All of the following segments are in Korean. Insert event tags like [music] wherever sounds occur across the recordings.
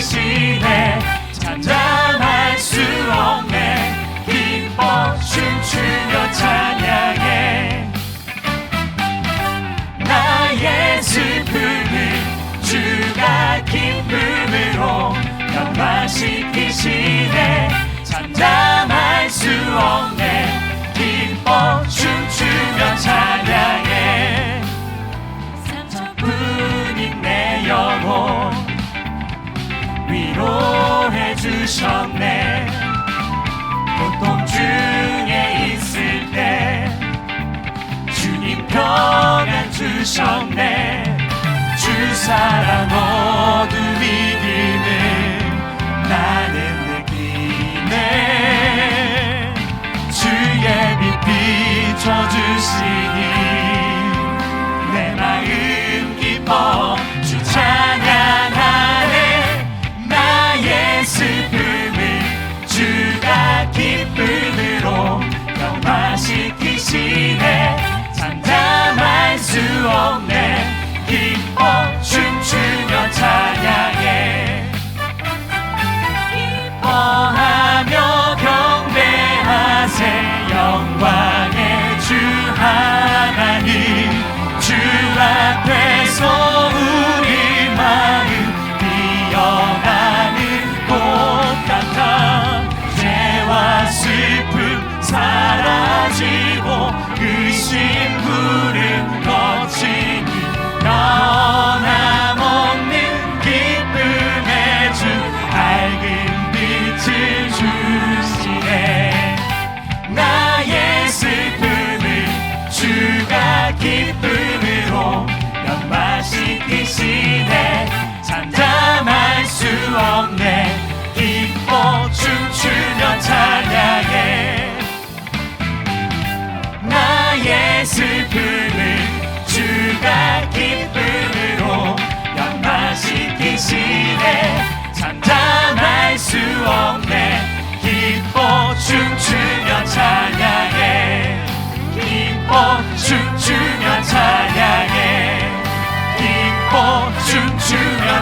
지키시네 잠잠할 수 없네. 기뻐 춤추며 찬양해. 나의 슬픔을 주가 기쁨으로 변화시키시 주셨네. 고통 중에 있을 때 주님 평안 주셨네. 주 사랑 어둠 이김을 나는 느끼네. 주의 빛 비춰주시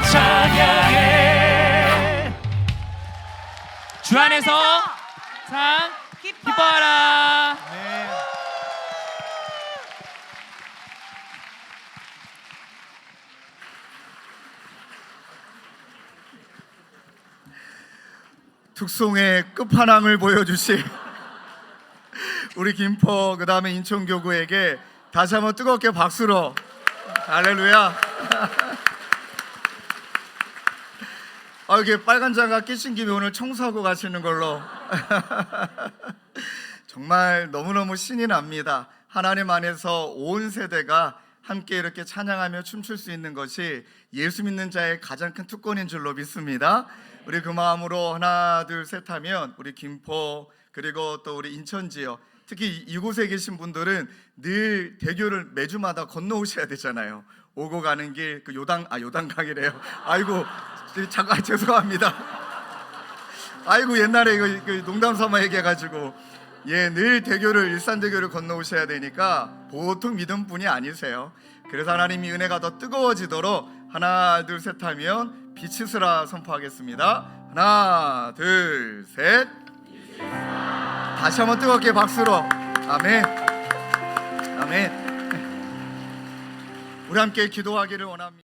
찬양해 주 안에서 참 기뻐하라. 특송의 끝판왕을 보여주신 우리 김포 그 다음에 인천 교구에게 다시 한번 뜨겁게 박수로. 할렐루야 아 이게 빨간 장갑 끼신 김에 오늘 청소하고 가시는 걸로 [laughs] 정말 너무너무 신이 납니다 하나님 안에서 온 세대가 함께 이렇게 찬양하며 춤출 수 있는 것이 예수 믿는 자의 가장 큰 특권인 줄로 믿습니다. 우리 그 마음으로 하나 둘 셋 하면 우리 김포 그리고 또 우리 인천 지역 특히 이곳에 계신 분들은 늘 대교를 매주마다 건너오셔야 되잖아요. 오고 가는 길 그 요당 아 요단강이래요. 아이고 잠깐 [laughs] 죄송합니다. 아이고 옛날에 이거 그 농담 삼아 얘기해가지고 예 늘 대교를 일산 대교를 건너오셔야 되니까 보통 믿음 분이 아니세요. 그래서 하나님이 은혜가 더 뜨거워지도록 하나 둘 셋 하면 빛이스라 선포하겠습니다. 하나 둘 셋. 다시 한번 뜨겁게 박수로 아멘 아멘. 우리 함께 기도하기를 원합니다.